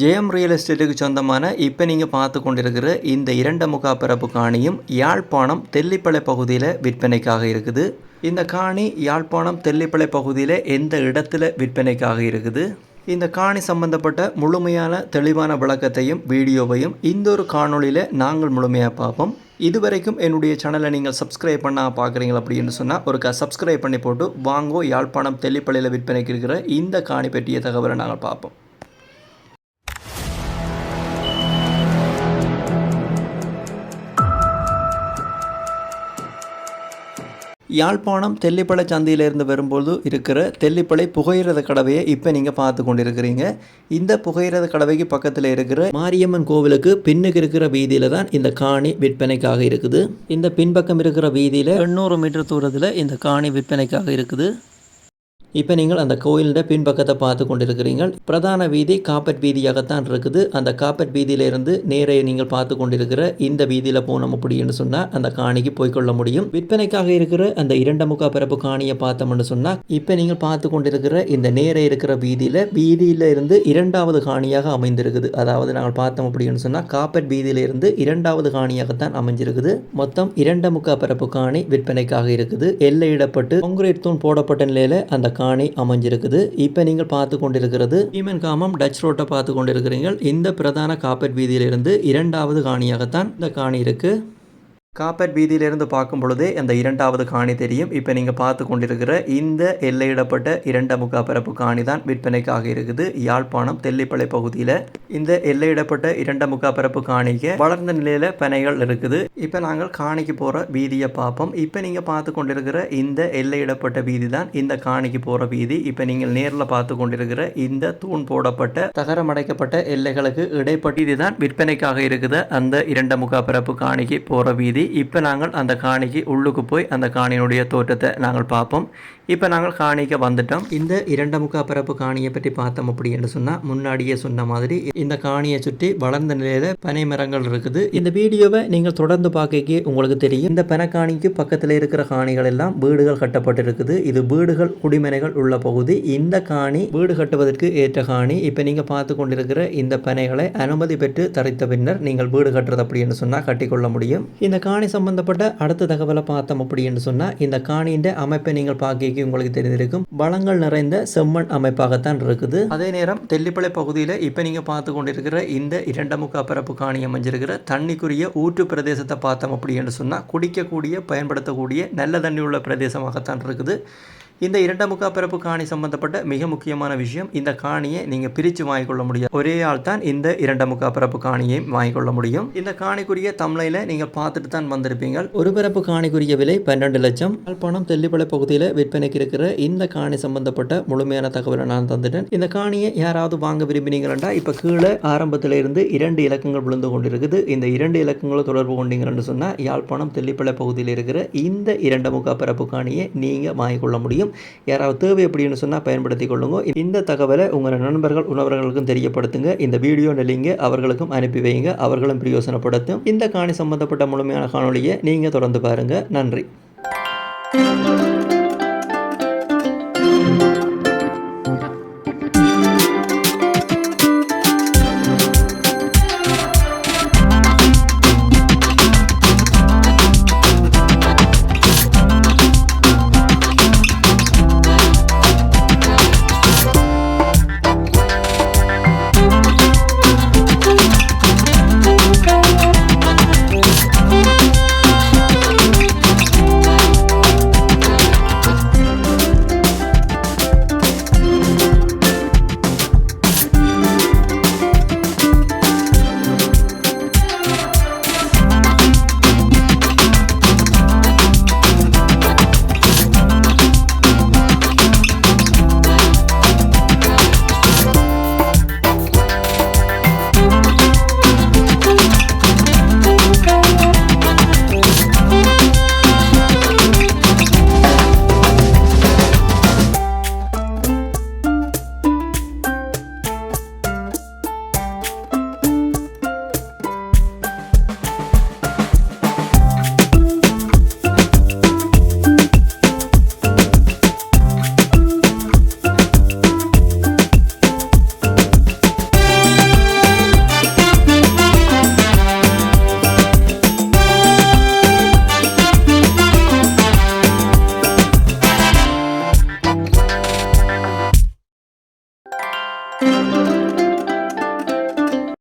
ஜெயம் real எஸ்டேட்டுக்கு சொந்தமான இப்போ நீங்கள் பார்த்து கொண்டிருக்கிற இந்த இரண்டு முகா பிறப்பு காணியும் யாழ்ப்பாணம் தெல்லிப்பளை பகுதியில் விற்பனைக்காக இருக்குது. இந்த காணி யாழ்ப்பாணம் தெல்லிப்பளை பகுதியில் எந்த இடத்துல விற்பனைக்காக இருக்குது? இந்த காணி சம்பந்தப்பட்ட முழுமையான தெளிவான விளக்கத்தையும் வீடியோவையும் இந்த ஒரு காணொலியில் நாங்கள் முழுமையாக பார்ப்போம். இதுவரைக்கும் என்னுடைய சேனலை நீங்கள் சப்ஸ்கிரைப் பண்ணால் பார்க்குறீங்க அப்படின்னு சொன்னால் ஒரு க சப்ஸ்கிரைப் பண்ணி போட்டு வாங்கோ யாழ்ப்பாணம் தெல்லிப்பளையில் விற்பனைக்கு இருக்கிற இந்த காணி பற்றிய தகவலை நாங்கள் பார்ப்போம். யாழ்ப்பாணம் தெல்லிப்பளை சந்தையிலிருந்து வரும்போது இருக்கிற தெல்லிப்பளை புகையிரத கடவையை இப்போ நீங்கள் பார்த்து கொண்டிருக்கிறீங்க. இந்த புகையிரத கடவைக்கு பக்கத்தில் இருக்கிற மாரியம்மன் கோவிலுக்கு பின்னுக்கு இருக்கிற வீதியில் தான் இந்த காணி விற்பனைக்காக இருக்குது. இந்த பின்பக்கம் இருக்கிற வீதியில் எண்ணூறு மீட்டர் தூரத்தில் இந்த காணி விற்பனைக்காக இருக்குது. இப்போ நீங்கள் அந்த கோயிலோட பின்பக்கத்தை பார்த்து கொண்டிருக்கிறீர்கள். பிரதான வீதி காப்பட் வீதியாகத்தான் இருக்குது. அந்த காப்பட் வீதியிலிருந்து நேரே நீங்கள் பார்த்து கொண்டிருக்கிற இந்த வீதியில் போனோம் அப்படின்னு சொன்னால் அந்த காணிக்கு போய்க்கொள்ள முடியும். விற்பனைக்காக இருக்கிற அந்த இரண்டு முக்கா பிறப்பு காணியை பார்த்தோம்னு சொன்னால் இப்போ நீங்கள் பார்த்து கொண்டிருக்கிற இந்த நேரே இருக்கிற வீதியில் வீதியில இருந்து இரண்டாவது காணியாக அமைந்திருக்குது. அதாவது நாங்கள் பார்த்தோம் அப்படின்னு சொன்னால் காப்பட் வீதியிலிருந்து இரண்டாவது காணியாகத்தான் அமைஞ்சிருக்குது. மொத்தம் இரண்டு முக்கா பிறப்பு காணி விற்பனைக்காக இருக்குது. எல்லையிடப்பட்டு கான்கிரீட் தூண் போடப்பட்ட நிலையில் அந்த காணி அமைஞ்சிருக்குது. இப்போ நீங்கள் பார்த்து கொண்டிருக்கிறது ஈமன் காமம் டச் ரோட்டை பார்த்து கொண்டிருக்கிறீர்கள். இந்த பிரதான காப்பட் வீதியிலிருந்து இரண்டாவது காணியாகத்தான் இந்த காணி இருக்குது காப்பர் வீதியிலிருந்து பார்க்கும் பொழுதே அந்த இரண்டாவது காணி தெரியும். இப்போ நீங்கள் பார்த்து கொண்டிருக்கிற இந்த எல்லையிடப்பட்ட இரண்ட முக்கா பரப்பு காணி தான் விற்பனைக்காக இருக்குது. யாழ்ப்பாணம் தெல்லிப்பளை பகுதியில் இந்த எல்லையிடப்பட்ட இரண்ட முக்கா பரப்பு காணிக்கு வளர்ந்த நிலையில் பனைகள் இருக்குது. இப்போ நாங்கள் காணிக்கு போகிற வீதியை பார்ப்போம். இப்போ நீங்கள் பார்த்து கொண்டிருக்கிற இந்த எல்லையிடப்பட்ட வீதி தான் இந்த காணிக்கு போகிற வீதி. இப்போ நீங்கள் நேரில் பார்த்து கொண்டிருக்கிற இந்த தூண் போடப்பட்ட தகரமடைக்கப்பட்ட எல்லைகளுக்கு இடைப்பட்டு இதுதான் விற்பனைக்காக இருக்குது. அந்த இரண்ட முக்கா பரப்பு காணிக்கு போகிற வீதி. இப்போ நாங்கள் அந்த காணிக்கு உள்ளுக்கு போய் அந்த காணியினுடைய தோற்றத்தை நாங்கள் பார்ப்போம். இப்போ நாங்கள் காணிக்க வந்துட்டோம். இந்த இரண்டு முக்கா பரப்பு காணியை பற்றி பார்த்தோம் அப்படின்னு சொன்னால் முன்னாடியே சொன்ன மாதிரி இந்த காணியை சுற்றி வளர்ந்த நிலையில் பனை மரங்கள் இருக்குது. இந்த வீடியோவை நீங்கள் தொடர்ந்து பார்க்க உங்களுக்கு தெரியும். இந்த பனக்காணிக்கு பக்கத்தில் இருக்கிற காணிகள் எல்லாம் வீடுகள் கட்டப்பட்டிருக்குது. இது வீடுகள் குடிமனைகள் உள்ள பகுதி. இந்த காணி வீடு கட்டுவதற்கு ஏற்ற காணி. இப்போ நீங்கள் பார்த்து கொண்டிருக்கிற இந்த பனைகளை அனுமதி பெற்று தரித்த பின்னர் நீங்கள் வீடு கட்டுறது அப்படின்னு சொன்னால் கட்டிக்கொள்ள முடியும். இந்த காணி காணி சம்பந்தப்பட்ட அடுத்த தகவலை பார்த்தோம் அப்படின்னு சொன்னால் இந்த காணியின் அமைப்பை நீங்கள் பார்க்க உங்களுக்கு தெரிந்திருக்கும். வளங்கள் நிறைந்த செம்மண் அமைப்பாகத்தான் இருக்குது. அதே நேரம் தெல்லிப்பளை பகுதியில் இப்போ நீங்கள் பார்த்து கொண்டிருக்கிற இந்த இரண்டு முக்கா பரப்பு காணி அமைஞ்சிருக்கிற தண்ணிக்குரிய ஊற்று பிரதேசத்தை பார்த்தோம் அப்படின்னு சொன்னால் குடிக்கக்கூடிய பயன்படுத்தக்கூடிய நல்ல தண்ணி உள்ள பிரதேசமாகத்தான் இருக்குது. இந்த இரண்டு முக்கா பிறப்பு காணி சம்பந்தப்பட்ட மிக முக்கியமான விஷயம் இந்த காணியை நீங்கள் பிரித்து வாங்கிக்கொள்ள முடியாது. ஒரே ஆள் தான் இந்த இரண்டு முக்கா பிறப்பு காணியை வாங்கிக்கொள்ள முடியும். இந்த காணிக்குரிய தமிழையில் நீங்கள் பார்த்துட்டு தான் வந்திருப்பீங்க. ஒரு பிறப்பு காணிக்குரிய விலை பன்னெண்டு லட்சம். பணம் தெல்லிப்பளை பகுதியில் விற்பனைக்கு இருக்கிற இந்த காணி சம்பந்தப்பட்ட முழுமையான தகவலை நான் தந்துட்டேன். இந்த காணியை யாராவது வாங்க விரும்பினீங்களா இப்போ கீழே ஆரம்பத்தில் இருந்து இரண்டு இலக்கங்கள் விழுந்து கொண்டிருக்குது. இந்த இரண்டு இலக்கங்களும் தொடர்பு கொண்டீங்கன்னு சொன்னால் யாழ்ப்பாணம் தெல்லிப்பளை பகுதியில் இருக்கிற இந்த இரண்டு முக்கா பிறப்பு காணியை நீங்கள் வாங்கிக்கொள்ள முடியும். யாராவது தேவை அப்படின்னு சொன்னால் பயன்படுத்தி கொள்ளுங்க. இந்த தகவலை உங்கள் நண்பர்கள் உணவர்களுக்கும் தெரியப்படுத்துங்க. இந்த வீடியோ நிலைங்க அவர்களுக்கும் அனுப்பி வைங்க. அவர்களும் பிரயோசனப்படுத்தும். இந்த காணி சம்பந்தப்பட்ட முழுமையான காணொலியை நீங்கள் தொடர்ந்து பாருங்கள் நன்றி.